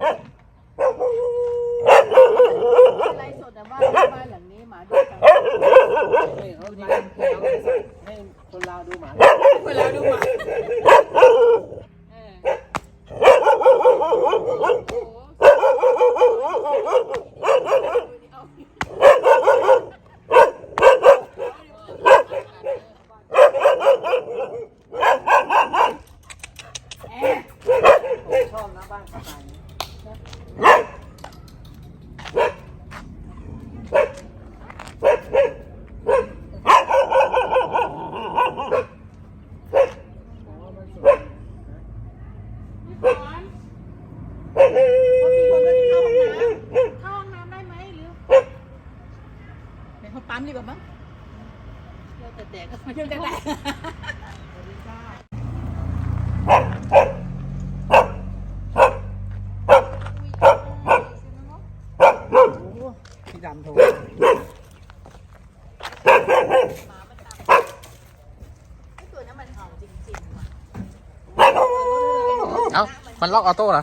อะไรสดแต่ว่าบ้านหลังนี้หมาดุจังให้เขาไลฟ์ให้เขาให้คนลาวดูหมาเวลาดูหมาเออเอ๊ะผมชอบนะบ้านสไตล์นี้ พี่สอนพอมีคนก็จะเข้าห้องน้ำเข้าห้องน้ำได้ไหมหรือเป็นเขาปั๊มดีกว่ามั้งเรื่องแต่แตกก็ไม่เรื่ พี่ดำโทรตัวนั้นมันเห่าจริงๆว่ะเอ้า มันล็อกออโต้เหรอ